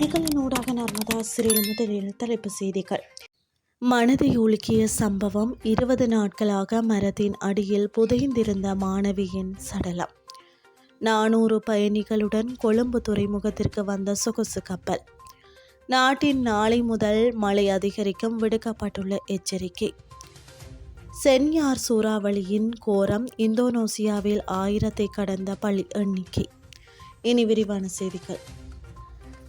செய்திகளின் ஊடாக நர்மதா சிறில் முதலில் தலைப்பு செய்திகள். மனதை உலுக்கிய சம்பவம் இருபது நாட்களாக மரத்தின் அடியில் புதைந்திருந்த மாணவியின் சடலம். நானூறு பயணிகளுடன் கொழும்பு துறைமுகத்திற்கு வந்த சொகுசு கப்பல். நாட்டின் நாளை முதல் மழை அதிகரிக்கும் விடுக்கப்பட்டுள்ள எச்சரிக்கை. சென்யார் சூறாவளியின் கோரம் இந்தோனேசியாவில் ஆயிரத்தை கடந்த பள்ளி எண்ணிக்கை. இனி விரிவான செய்திகள்.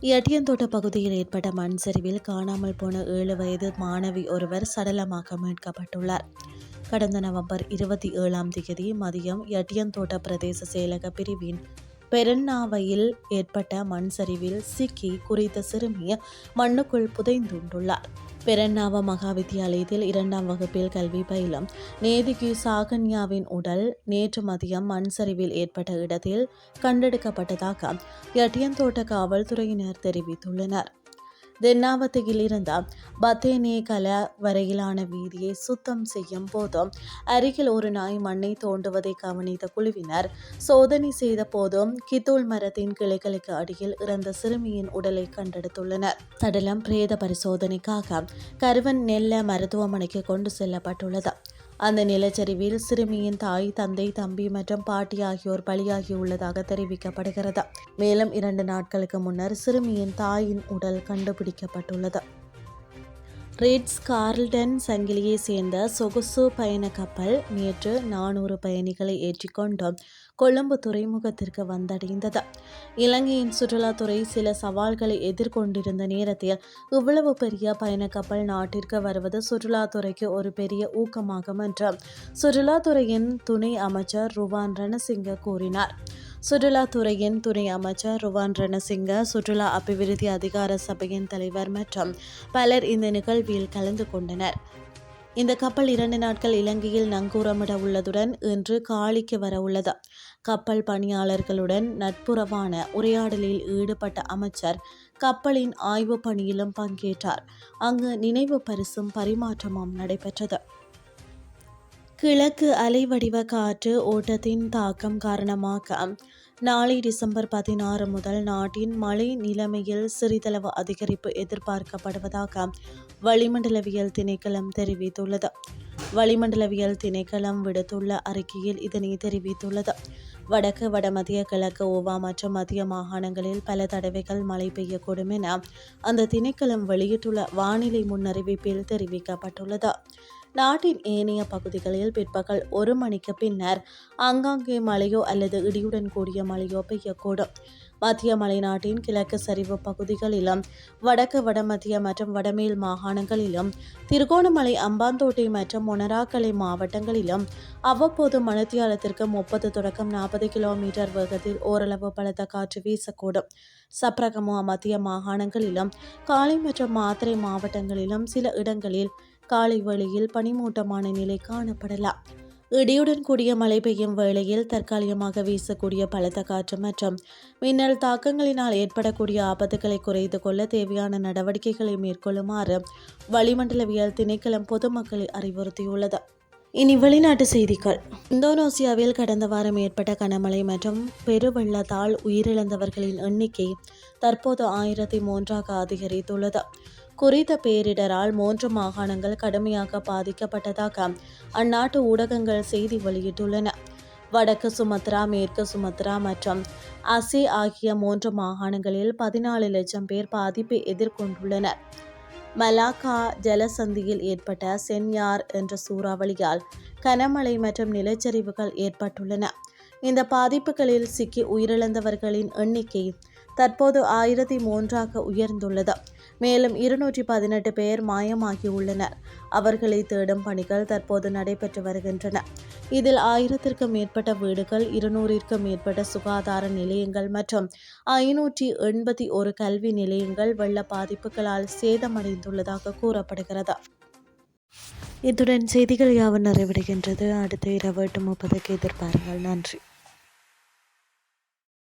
எட்டியந்தோட்ட பகுதியில் ஏற்பட்ட மண் சரிவில் காணாமல் போன ஏழு வயது மாணவி ஒருவர் சடலமாக மீட்கப்பட்டுள்ளார். கடந்த நவம்பர் இருபத்தி ஏழாம் தேதி மதியம் எட்டியந்தோட்ட பிரதேச செயலக பிரிவின் பெருன்னாவையில் ஏற்பட்ட மண் சரிவில் சிக்கி குறித்த சிறுமி மண்ணுக்குள் புதைந்துண்டுள்ளார் பெரண்ணாவ மகா வித்தியாலயத்தில் இரண்டாம் வகுப்பில் கல்வி பயிலும். நேதிகி சாகன்யாவின் உடல் நேற்று மதியம் மண் சரிவில் ஏற்பட்ட இடத்தில் கண்டெடுக்கப்பட்டதாக எட்டியந்தோட்ட காவல்துறையினர் தெரிவித்துள்ளனர். தென்னாவத்தையில் இருந்த பத்தேனே கல வரையிலான வீதியை சுத்தம் செய்யும் போதும் அருகில் ஒரு நாய் மண்ணை தோண்டுவதை கவனித்த குழுவினர் சோதனை செய்த போதும் கித்தூள் மரத்தின் கிளைகளுக்கு அடியில் இறந்த சிறுமியின் உடலை கண்டெடுத்துள்ளனர். சடலம் பிரேத பரிசோதனைக்காக கருவன் நெல்ல மருத்துவமனைக்கு கொண்டு செல்லப்பட்டுள்ளது. அந்த நிலச்சரிவில் சிறுமியின் தாய் தந்தை தம்பி மற்றும் பாட்டி ஆகியோர் பலியாகியுள்ளதாக தெரிவிக்கப்படுகிறது. மேலும் இரண்டு நாட்களுக்கு முன்னர் சிறுமியின் தாயின் உடல் கண்டுபிடிக்கப்பட்டுள்ளது. ரேட்ஸ் கார்ல்டன் சங்கிலியை சேர்ந்த சொகுசு பயண கப்பல் நேற்று நானூறு பயணிகளை ஏற்றிக்கொண்டு கொழும்பு துறைமுகத்திற்கு வந்தடைந்தது. இலங்கையின் சுற்றுலாத்துறை சில சவால்களை எதிர்கொண்டிருந்த நேரத்தில் இவ்வளவு பெரிய பயண கப்பல் நாட்டிற்கு வருவது சுற்றுலாத்துறைக்கு ஒரு பெரிய ஊக்கமாகும் என்று சுற்றுலாத்துறையின் துணை அமைச்சர் ருவான் ரணசிங்க கூறினார். சுற்றுலாத்துறையின் துணை அமைச்சர் ருவான் ரணசிங்க சுற்றுலா அபிவிருத்தி அதிகார சபையின் தலைவர் மற்றும் பலர் இந்த நிகழ்வில் கலந்து கொண்டனர். இந்த கப்பல் இரண்டு நாட்கள் இலங்கையில் நங்கூரமிட உள்ளதுடன் இன்று காலிக்கு வர உள்ளது. கப்பல் பணியாளர்களுடன் நட்புறவான உரையாடலில் ஈடுபட்ட அமைச்சர் கப்பலின் ஆய்வு பணியிலும் பங்கேற்றார். அங்கு நினைவு பரிசும் பரிமாற்றமும் நடைபெற்றது. கிழக்கு அலைவடிவ காற்று ஓட்டத்தின் தாக்கம் காரணமாக நாளை டிசம்பர் பதினாறு முதல் நாட்டின் மழை நிலைமையில் சிறிதளவு அதிகரிப்பு எதிர்பார்க்கப்படுவதாக வளிமண்டலவியல் திணைக்களம் தெரிவித்துள்ளது. வளிமண்டலவியல் திணைக்களம் விடுத்துள்ள அறிக்கையில் இதனை தெரிவித்துள்ளது. வடக்கு வடமத்திய கிழக்கு ஓவா மற்றும் மத்திய மாகாணங்களில் பல தடவைகள் மழை பெய்யக்கூடும் என அந்த திணைக்களம் வெளியிட்டுள்ள வானிலை முன்னறிவிப்பில் தெரிவிக்கப்பட்டுள்ளது. நாட்டின் ஏனைய பகுதிகளில் பிற்பகல் ஒரு மணிக்கு பின்னர் ஆங்காங்கே மழையோ அல்லது இடியுடன் கூடிய மழையோ பெய்யக்கூடும். மத்திய மலைநாட்டின் கிழக்கு சரிவு பகுதிகளிலும் வடக்கு வடமத்திய மற்றும் வடமேல் மாகாணங்களிலும் திருகோணமலை அம்பாந்தோட்டை மற்றும் மொனராக்கலை மாவட்டங்களிலும் அவ்வப்போது மணித்தியாலத்திற்கு முப்பது தொடக்கம் நாற்பது கிலோமீட்டர் வேகத்தில் ஓரளவு பலத்த காற்று வீசக்கூடும். சப்ரகமோ மத்திய மாகாணங்களிலும் காலை மற்றும் மாத்திரை மாவட்டங்களிலும் சில இடங்களில் காலை வழியில் பனிமூட்டமான நிலை காணப்படலாம். இடியுடன் கூடிய மழை பெய்யும் வேளையில் தற்காலிகமாக வீசக்கூடிய பலத்த காற்று மற்றும் மின்னல் தாக்கங்களினால் ஏற்படக்கூடிய ஆபத்துகளை குறைத்து கொள்ள தேவையான நடவடிக்கைகளை மேற்கொள்ளுமாறு வளிமண்டலவியல் திணைக்களம் பொதுமக்களை அறிவுறுத்தியுள்ளது. இனி வெளிநாட்டு செய்திகள். இந்தோனேசியாவில் கடந்த வாரம் ஏற்பட்ட கனமழை மற்றும் பெருவெள்ளத்தால் உயிரிழந்தவர்களின் எண்ணிக்கை தற்போது ஆயிரத்தி மூன்றாக அதிகரித்துள்ளது. குறித்த பேரிடரால் மூன்று மாகாணங்கள் கடுமையாக பாதிக்கப்பட்டதாக அந்நாட்டு ஊடகங்கள் செய்தி வெளியிட்டுள்ளன. வடக்கு சுமத்ரா மேற்கு சுமத்ரா மற்றும் அசே ஆகிய மூன்று மாகாணங்களில் பதினாலு லட்சம் பேர் பாதிப்பை எதிர்கொண்டுள்ளனர். மலாக்கா ஜலசந்தியில் ஏற்பட்ட சென்யார் என்ற சூறாவளியால் கனமழை மற்றும் நிலச்சரிவுகள் ஏற்பட்டுள்ளன. இந்த பாதிப்புகளில் சிக்கி உயிரிழந்தவர்களின் எண்ணிக்கை தற்போது ஆயிரத்தி மூன்றாக உயர்ந்துள்ளது. மேலும் இருநூற்றி பதினெட்டு பேர் மாயமாகியுள்ளனர். அவர்களை தேடும் பணிகள் தற்போது நடைபெற்று வருகின்றன. இதில் ஆயிரத்திற்கும் மேற்பட்ட வீடுகள் இருநூறிற்கும் மேற்பட்ட சுகாதார நிலையங்கள் மற்றும் ஐநூற்றி எண்பத்தி ஒரு கல்வி நிலையங்கள் வெள்ள பாதிப்புகளால் சேதமடைந்துள்ளதாக கூறப்படுகிறது. இத்துடன் செய்திகள் யாவும் நிறைவடைகின்றது. அடுத்த இரவு எட்டு முப்பதுக்கு எதிர்பாருங்கள். நன்றி.